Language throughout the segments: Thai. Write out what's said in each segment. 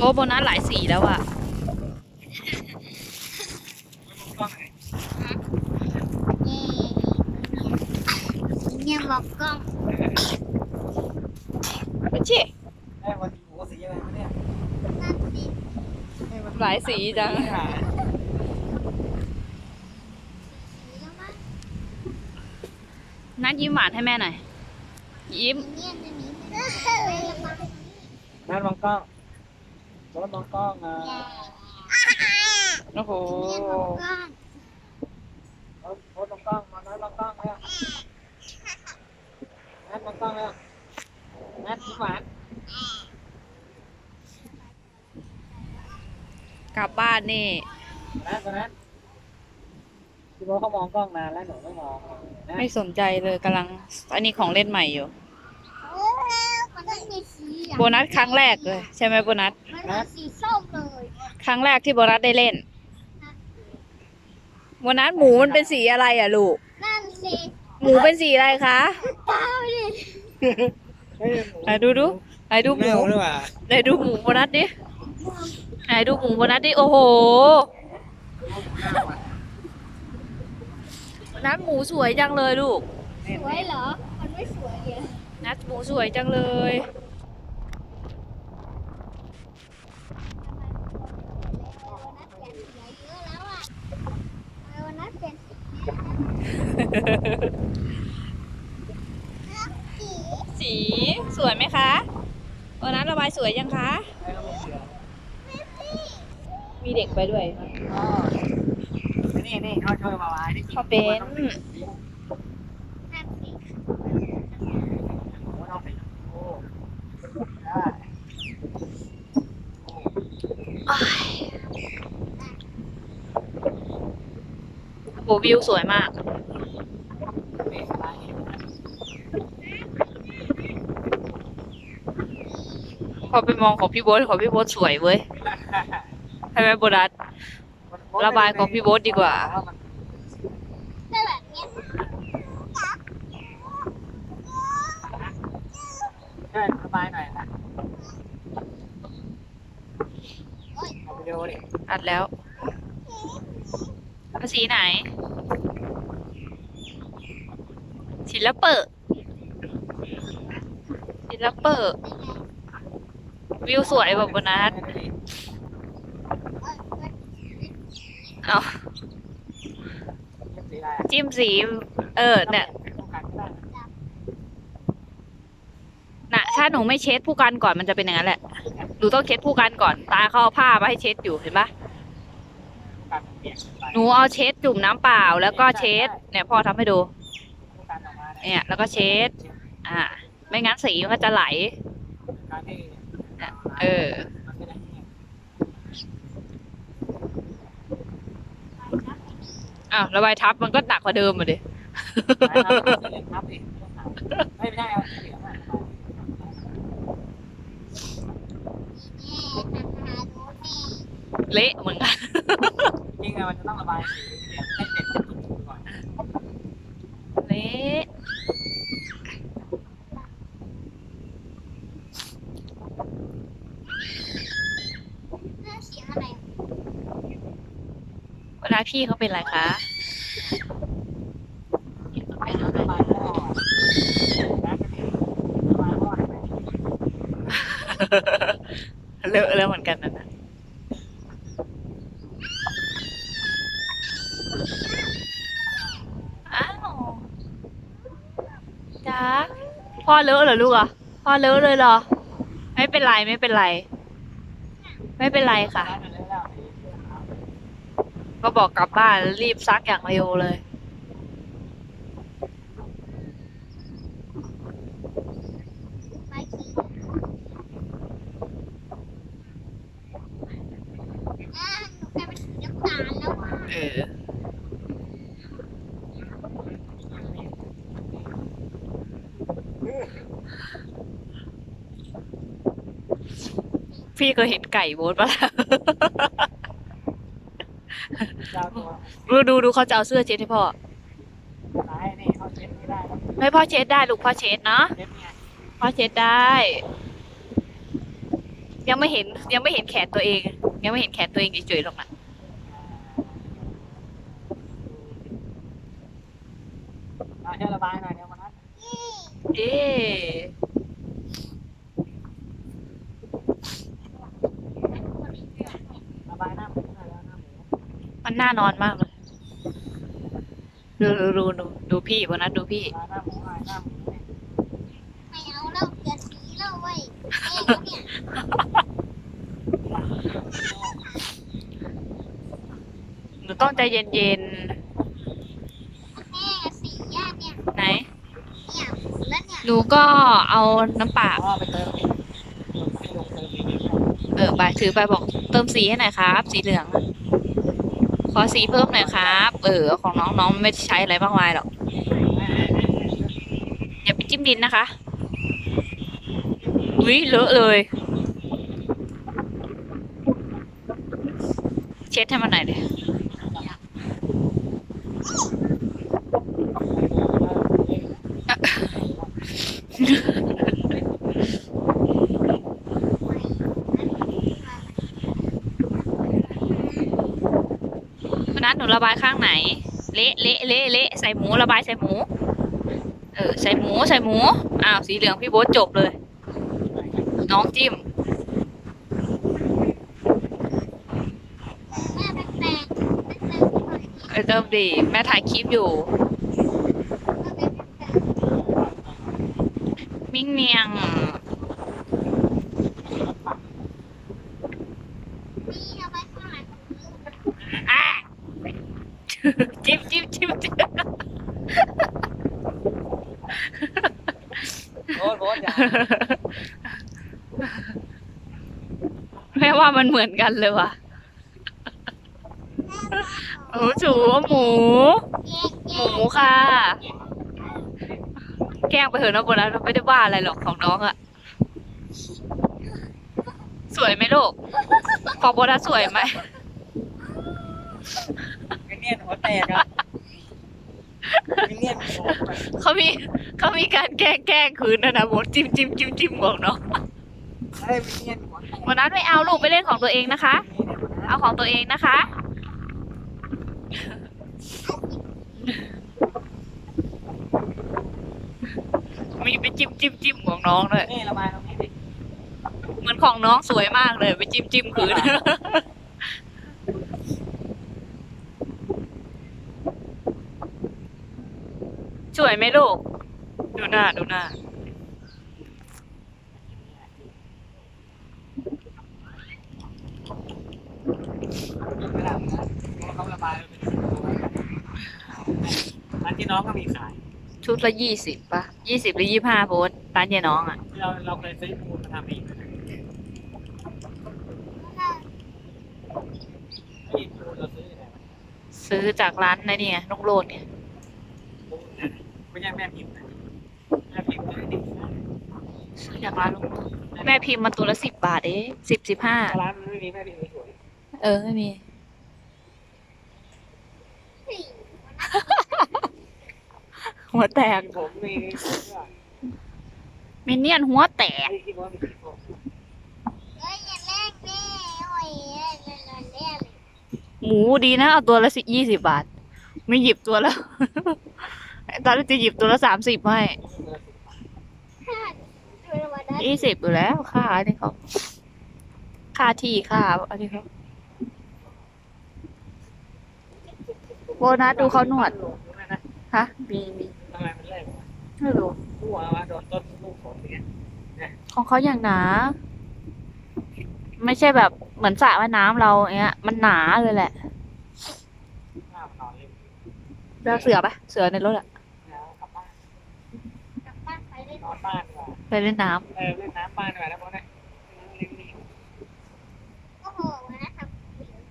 โอ้โบนัสหลายสีแล้วอะเนี่ยบอกกล้องไม่ใช่แม่วันนี้หมูสีอะไรวะเนี่ยนั่นสิหลายสีจังสีแล้วมั้งนัดยิ้มหวานให้แม่หน่อย ยิ้มเนี่ยจะหนีไม่ได้ไม่ละมั้งนั่นมองกล้อง รถมองกล้องนะโอ้โหเนี่ยบอกกล้องรถรถมองกล้องมานั่นมองกล้องแล้วนั่นมองกล้องแล้วนั่นยิ้มหวานกลับบ้านนี่นั่นตอนนั้นพี่โบทเขามองกล้องนานแล้วหนูไม่มองนะไม่สนใจเลยกำลังอันนี้ของเล่นใหม่อยู่ โอ้มันไม่มีสีอะ โบนัสครั้งแรกเลย ใช่ไหมโบนัส มันเป็นสีส้มเลยครั้งแรกที่โบนัสได้เล่น โบนัสหมูมันเป็นสีอะไรอะลูก นั่นสิหมูเป็นสีอะไรคะเต้าดิเฮ้ยไหนดูดูไหนดูหมูเน่าด้วยว่ะไหนดูหมูโบนัสดิไหนดูหมูโบนัสดิ โอ้โหโบนัสหมูสวยจังเลยลูก สวยเหรอ มันไม่สวยเลยนัดหมูสวยจังเลย วันนั้นเปลี่ยน สีสีสวยไหมคะวันนั้นระบายสวยยังคะมีเด็กไปด้วยอ๋อนี่นี่เขาช่วยมาไว้นี่เขาเป็น นั่นสี หมูเอาไปโอ้ได้ โบ วิวสวยมากนี่อะไรพอไปมองของพี่โบ๊ทของพี่โบ๊ทสวยเว้ยใช่ไหมโบนัสระบายของพี่โบ๊ทดีกว่าก็แบบเนี้ยใช่ระบายหน่อยนะเอาไปดูดิอัดแล้วเอาสีไหน ศิลปะศิลปะวิวสวยแบบบนัสเอาสีอะจิ้มสี เออ เนี่ยนะถ้าหนูไม่เช็ดผู้กันก่อนมันจะเป็นอย่างนั้นแหละ หนูต้องเช็ดผู้กันก่อน ตาเขาเอาผ้ามาให้เช็ดอยู่เห็นปะหนูเอาเช็ดจุ่มน้ำเปล่าแล้วก็เช็ด เนี่ยพ่อทำให้ดู เนี่ยแล้วก็เช็ด อ่า ไม่งั้นสีมันก็จะไหลการที่เออมันไม่ได้เนี่ยอ้าวระบายทับมันก็หนักกว่าเดิมอะดิครับดิไม่ได้เอาสีเหลืองอะเละเหมือนกันจริงๆมันจะต้องระบายสีเหลืองให้เด็กมันถูกก่อน เละ สีอะไร เวลา พี่เขาเป็นไรคะเป็นอะไรระเลอะแล้วเหมือนกันนะนะอ้าวจ้าพ่อเลอะเหรอลูกอะพ่อเลอะเลยเหรอ ไม่เป็นไรไม่เป็นไร ไม่เป็นไรค่ะ กแล้วก็บอกกลับบ้านรีบซักอย่างเร็วเลยไปสีอ่าหนูกลายเป็นสีน้ำตาลแล้วอะเออ พี่เคยเห็นไก่โบสปะล่ะเจ้าตัว ดูดูดูเขาจะเอาเสื้อเช็ดให้พ่อร้ายนี่เขาเช็ดไม่ได้แล้วให้พ่อเช็ดได้ลูกพ่อเช็ดเนาะเช็ดไงพ่อเช็ดได้ ยังไม่เห็นยังไม่เห็นแขนตัวเอง ยังไม่เห็นแขนตัวเองเฉยๆหรอกนะมาช่วยระบายหน่อยเดี๋ยวมานัดเอ๊ะ ระบายหน้าหมูหน่อยแล้วหน้าหมู มันน่านอนมากเลย ดูดูดูดูดูพี่วันนั้นดูพี่ระบายหน้าหมูหน่อยหน้าหมูเนี่ยไม่เอาแล้วเปลี่ยนสีแล้วเว้ยเอ๊ะเนี่ยหนูต้องใจเย็นแม่สีอะเนี่ยๆ ไหน เนี่ยหมุนแล้วเนี่ยหนูก็เอาน้ำเปล่าอ๋อไปเติมอีกให้ลงเติมอีกนิดหน่อยเออไปถือไปบอกเติมสีให้หน่อยครับ สีเหลืองอะ ขอสีเพิ่มหน่อยครับ เออ ของน้องน้องไม่ใช้อะไรมากมายหรอกอย่าไปจิ้มดินนะคะอุ้ยเลอะเลย เช็ดให้มันหน่อยเลย วันนั้นหนู ระบายข้างไหน เละเละเละเละใส่หมูระบายใส่หมู เออ ใส่หมูใส่หมู อ้าว สีเหลืองพี่โบ๊ทจบเลย น้องจิ้มแม่แปลกๆแปลกๆหน่อยเออเติมดีแม่ถ่ายคลิปอยู่ มิ่งเมียง นี่เอาไว้ข้างหลัง อะ จิ้มจิ้มจิ้มจิ้ม โอ้โหอย่า แม่ว่ามันเหมือนกันเลยว่ะหมูจูหมูแยกหแยมูกค่ะ แกล้งไปเถอะนะโบนัสเราไม่ได้ว่าอะไรหรอกของน้องอะสวยไหมลูกของโบนัสสวยไหมไอ้เนี่ยหัวแตกอะไอ้เนี่ยหัวแตกเขามีเขามีการแกล้งแกล้งคืนนะนะโบทจิ้มจิ้มจิ้มจิ้มของน้องเฮ้ยไอ้เนี่ยหัวแตก โบนัสไม่เอาลูกไปเล่นของตัวเองนะคะ เอาของตัวเองนะคะ มีไปจิ้มจิ้มจิ้มของน้องด้วยนี่ระบายตรงนี้ดิเหมือนของน้องสวยมากเลย ไปจิ้มจิ้มคืนสวยไหมลูก ดูหน้าดูหน้า ไม่ได้นะเขาระบายเป็น อันที่น้องก็มีขาย ชุดละยี่สิบป่ะยี่สิบหรือยี่ห้าโพสต์ร้านยายน้องอะ ที่เราเราเคยซื้อปูนมาทำเองไอ้ปูนเราซื้อไหนวะซื้อจากร้านนะเนี่ยนกโรดเนี่ยปูนเนี่ยไม่ใช่แม่พิมพ์นะแม่พิมพ์เลยดิซื้อจากร้านนกโรดแม่พิมพ์มาตัวละสิบบาทเองสิบสิบห้า ร้านมันไม่มีแม่พิมพ์สวยเออไม่มี หัวแตก ผมมีผมก็มินเนี่ยนหัวแตกไอ้ที่ว่ามีสีผมเฮ้ยอย่าแลกแม่โอ้ยเล่นเล่นเล่นเล่นหมูดีนะ เอาตัวละสิยี่สิบบาท ไม่หยิบตัวละ ตอนแรกจะหยิบตัวละสามสิบให้ดูวันนั้นยี่สิบอยู่แล้วค่าอันนี้เขาค่าที่ค่าอันนี้เขาโบนัสดูเขาหนวด ฮะ มีมีทำไมมันแรกไม่รู้หัวมาโดนต้นลูกฝนเนี่ยของเขาอย่างหนา ไม่ใช่แบบเหมือนสระว่ายน้ำเราเนี้ย มันหนาเลยแหละหน้ามันนอนเล่นเลือกเสือปะเสือในรถอะแล้วกลับบ้านกลับบ้านไปเล่นนอนบ้านดีกว่าไปเล่นน้เออเล่นน้ำบ้านดีกว่าแล้วพวกนี้ลิงลิงโอ้โหวันนั้นท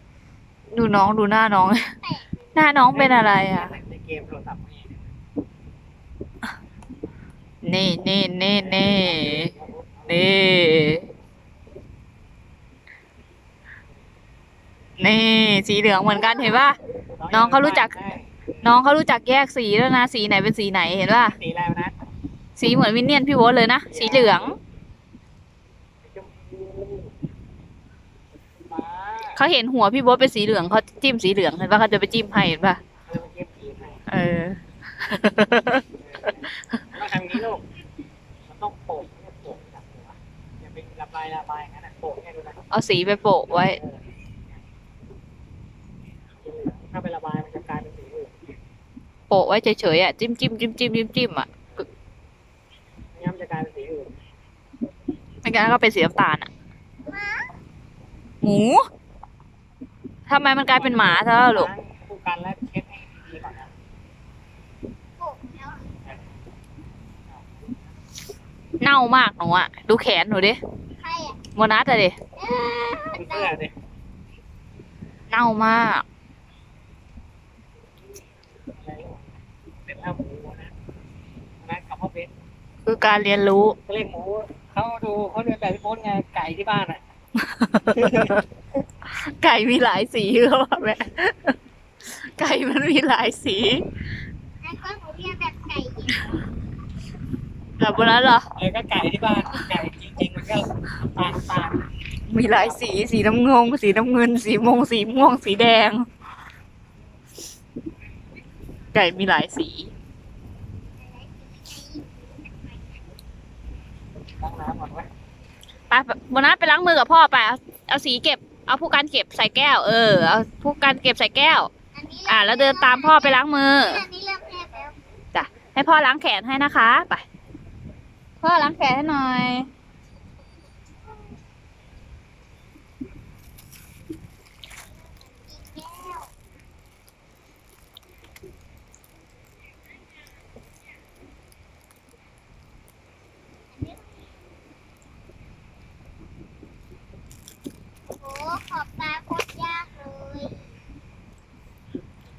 ำดูน้องดูหน้าน้องหน้าน้องเป็นอะไรอะในเกมโทรศัพท์นี่ นี่นี่นี่นี่นี่นี่สีเหลืองเหมือนกันเห็นป่ะน้องเขารู้จัก น้องเขารู้จักแยกสีแล้วนะ สีไหนเป็นสีไหนเห็นป่ะสีอะไรวะนะสีเหมือนวินเนียนพี่โบ๊ทเลยนะ สีเหลืองชมพูเขาเห็นหัวพี่โบ๊ทเป็นสีเหลืองเขาจิ้มสีเหลืองเห็นปะเขาจะไปจิ้มให้เห็นปะแล้วมันเก็บทีให้เออ ต้องทำงี้ลูกมัน ต้องโปะเนี่ยโปะจากหัวอย่าไประบายระบายงั้นนะโปะเนี่ยดูนะเอาสีไปโปะไว้เออถ้าไประบายมันจะกลายเป็นสีอื่นโปะไว้เฉยๆอะจิ้มจิ้มจิ้มจิ้มจิ้มจิ้มอะไม่งั้นมันจะกลายเป็นสีอื่นไม่งั้นก็เป็นสีน้ำตาลอะหมูทำไมมันกลายเป็นหมาซะแล้วลูกล้างคู่กันและเช็ดให้ดีก่อนนะ โอ้แล้ว เน่ามากหนูอะ ดูแขนหนูดิใครอะโมนัสอะดิ เออดูเสื้อดิเน่ามากอะไรลูกเป็นเอาหมูนะนะกับพ่อเบสคือการเรียนรู้ เขาเรียกหมูเขาดูเขาเรียนแบบพี่โพสไงไก่ที่บ้านอะไก่มีหลายสีเขาว่าแม่ไก่มันมีหลายสี แล้วก็หนูเรียนแบบไก่อีก แบบโบนัสเหรอ เออก็ไก่ที่บ้านไก่จริงๆมันก็ตาลตาลมีหลายสี สีน้ำเงงสีน้ำเงิน สีมงสีม่วง สีแดง ไก่มีหลายสี ล้างน้ำก่อนไว้ไปโบนัสไปล้างมือกับพ่อไปเอาเอาสีเก็บ เอาผู้การเก็บใส่แก้ว เออ เอาผู้การเก็บใส่แก้วอันนี้อ่าแล้วเดินตามพ่อไปล้างมือ อันนี้เริ่มแห้งแล้ว ให้พ่อล้างแขนให้นะคะ ไป พ่อล้างแขนให้หน่อย โอ้ขอบตาโคตรยากเลย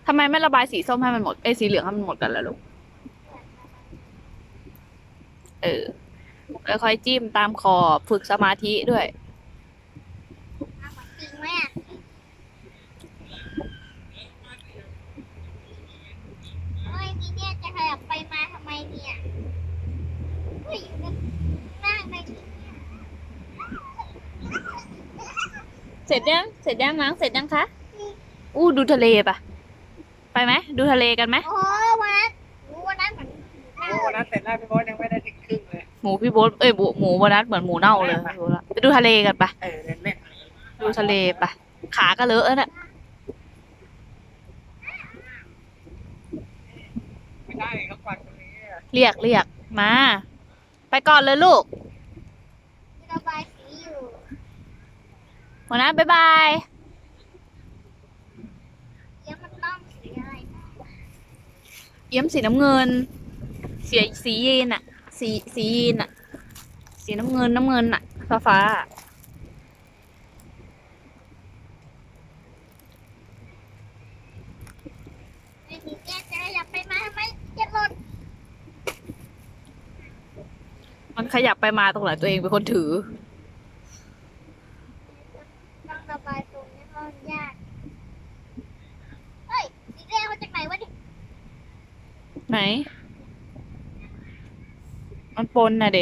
ทำไมไม่ระบายสีส้มให้มันหมด เอ้ยสีเหลืองให้มันหมดกันแล้วลูก เออแล้วค่อยจิ้มตามขอบฝึกสมาธิด้วยเอาเหมือนจริงไหมอะเฮ้ยนี่เนี่ยจะขยับไปมาทำไมเนี่ยเฮ้ยอยู่ข้างในนี่เนี่ยเสร็จยังเสร็จยังมั้งเสร็จยังคะอู้ดูทะเลปะไปไหมดูทะเลกันไหมโอ้วันนั้นโอ้วันนั้นเหมือนห น้าโอ้วันนั้นเสร็จแล้วพี่โพสยังไม่ได้ถึงครึ่งเลย หมูพี่โบ๊ทเอ้ยหมูหมูโบนัสเหมือนหมูเน่าเลยไม่รู้ละไปดูทะเลกันปะเออเล่นเล่นดูทะเลปะขาก็เลอะแล้วน่ะไม่ได้เขากวาดตรงนี้อะเรียกเรียกมา ไปก่อนเลยลูกระบายสีอยู่โบนัสบ๊ายบายเดี๋ยวมันต้องสีอะไรนะ เยี่ยมสีน้ำเงิน สีสียีนอะสีสียีนอะสีน้ำเงินน้ำเงินอะฟ้าฟ้าๆอะไม่มีแก้จะขยับไปมาทำไมจะหล่นมันขยับไปมาตรงไหนตัวเองเป็นคนถือ ต้องระบายตรงนี้เพราะมันยาก เฮ้ยสีแดงมาจากไหนวะเนี่ย ไหน มันปนน่ะเด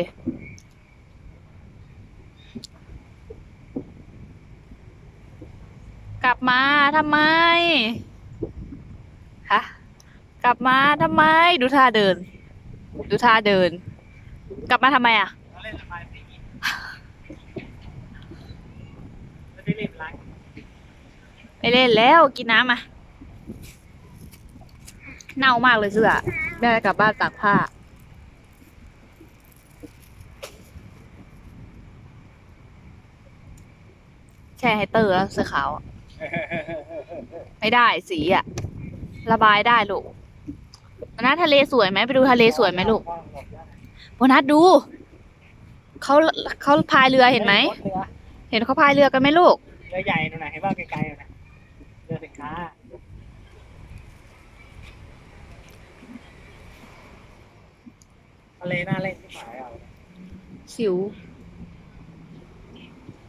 กลับมาทำไมฮะกลับมาทำไม ดูท่าเดิน ดูท่าเดิน กลับมาทำไมอะเล่นระบายสีแล้วพี่รีบล้างไม่เล่นแล้วกินน้ำอะเน่ามากเลยเสื้อแม่กลับบ้านตากผ้า ช่ให้เตอร์แล้วเสื้อขาวอะไม่ได้สีอะระบายได้ลูกโบนัสทะเลสวยไหมไปดูทะเลสวยไหมลูกโบนัสดูเขาเขาพายเรือเห็นไหมเรือเห็นเขาพายเรือกันไหมลูกเรือใหญ่นู่นน่ะเห็นว่าไกลๆนู่นน่ะเรือสินค้าทะเลน่าเล่นที่หมายเอาสิว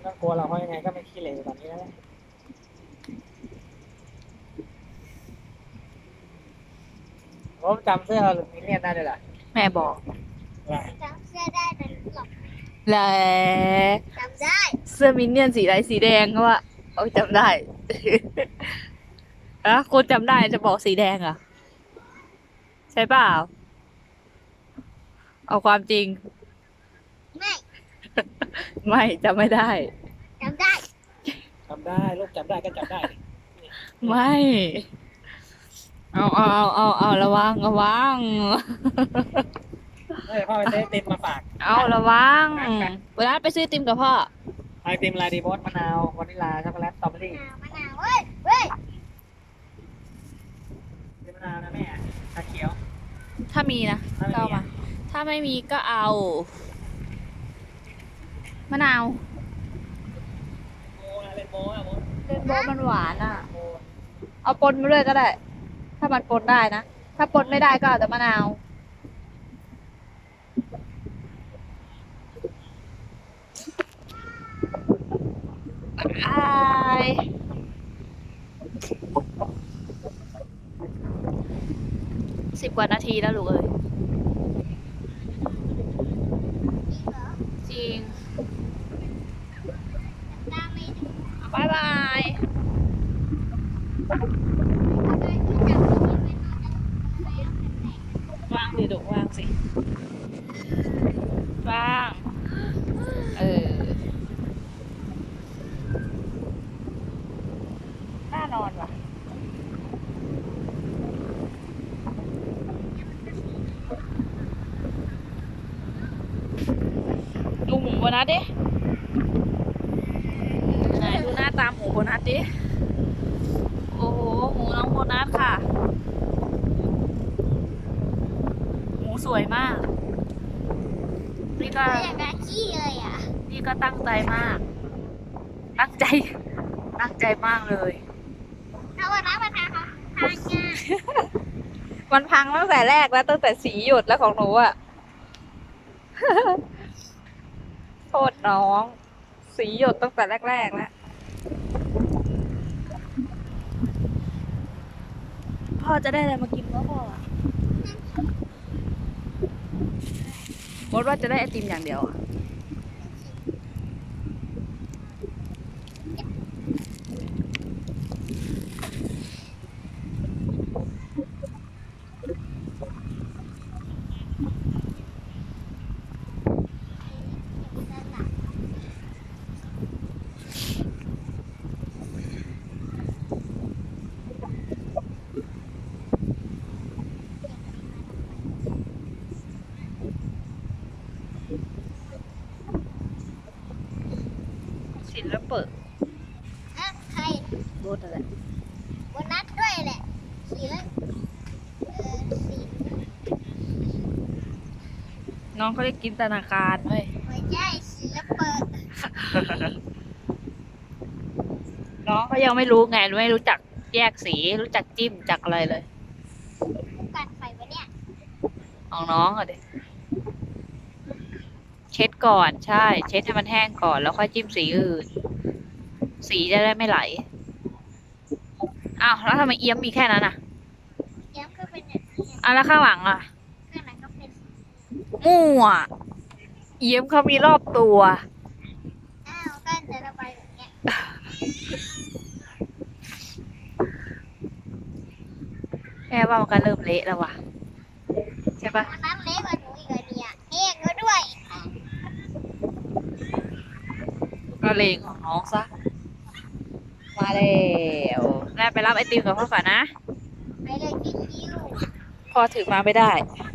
ไม่ต้องกลัวเราเพราะยังไงก็ไม่ขี้เหร่ตอนนี้แล้วแหละผมจำเสื้อลูมิเนียนได้เลยล่ะแม่บอกจำเสื้อได้แต่หลอกแหละจำได้ เสื้อมินเนี่ยนสีอะไรสีแดงก็ว่าจโอ้ยจำได้ อะคุณจำได้จะบอกสีแดงเหรอะ ใช่เปล่า เอาความจริงไม่ ไม่จำไม่ได้ จำได้จำได้ลูกจำได้ก็จำได้ดิไม่ เอาเอาเอาเอาเอาระวังระวัง เฮ้ยพ่อไปซื้อไอติมมาฝาก เอาระวังเวลาไปซื้อติมกับพ่อไอติมอะไรดีโบสมะนาววานิลลาช็อกโกแลตสตรอเบอรี่มะนาวมะนาวเว้ยเว้ยมะนาวนะแม่ชาเขียว ถ้ามีนะถ้าไม่ก็เอามีมา ถ้าไม่มีก็เอา มะนาวโมนะเป็นโมอะโมเรนโบว์มันหวานอะ โมเอาปนมาด้วยก็ได้ ถ้ามันปนได้นะ ถ้าปนไม่ได้ก็เอาแต่มะนาว อายสิบกว่านาทีแล้วลูกเอ้ยจริงเหรอจริง ตามไม่ดู บายบาย ทำไมถึงจับมันไม่นอนแล้ว วางดิลูกวางสิวาง เออ น่านอนว่ะ ดูหมูโบ นัสดิไหนดูหน้าตาหมูโบนัสดิ โอ้โหหมูน้องโบนัสค่ะหมูสวยมาก นี่ก็ไม่อยากจะขี้เลยอะ นี่ก็ตั้งใจมาก ตั้งใจ ตั้งใจมากเลยเอาวันนั้นมาทานค่ะทานงานมันพังตั้งแต่แรกแล้วตั้งแต่สีหยดแล้วของหนูอะโทษน้อง สีหยดตั้งแต่แรกๆแล้วพ่อจะได้อะไรมากินวะพ่อมดว่าจะได้ไอติมอย่างเดียวอะ ศิลปะอะใครรถอะไรวันนัดด้วยแหละสีละเออสีน้องเขาเรียกจินตนาการเว้ยไม่ใช่ศิลปะน้องเขายังไม่รู้ไงไม่รู้จักแยกสีรู้จักจิ้มจักอะไรเลย กัดไฟวะเนี่ย ของน้องอะเด็ เช็ดก่อนใช่ เช็ดให้มันแห้งก่อนแล้วค่อยจิ้มสีอื่น สีจะได้ไม่ไหลอ้าวแล้วทำไมเอี้ยมมีแค่นั้นอะเย้มก็เป็นอย่างนี้อะแล้วข้างหลังอะข้างหลังก็เป็นมั่วเอี้ยมเขามีรอบตัวอ้าวก็จะระบายแบบเนี้ยแม่ว่ามันก็เริ่มเละแล้วว่ะใช่ปะวันนั้นเล็กกว่าหนูอีกเหรอเนี่ยแห้งก็ด้วย ก็เลงของน้องซะ มาแล้วแม่ไปรับไอติมกับพ่อก่อนนะ ไปเลยพี่คิวพ่อถือมาไม่ได้ไ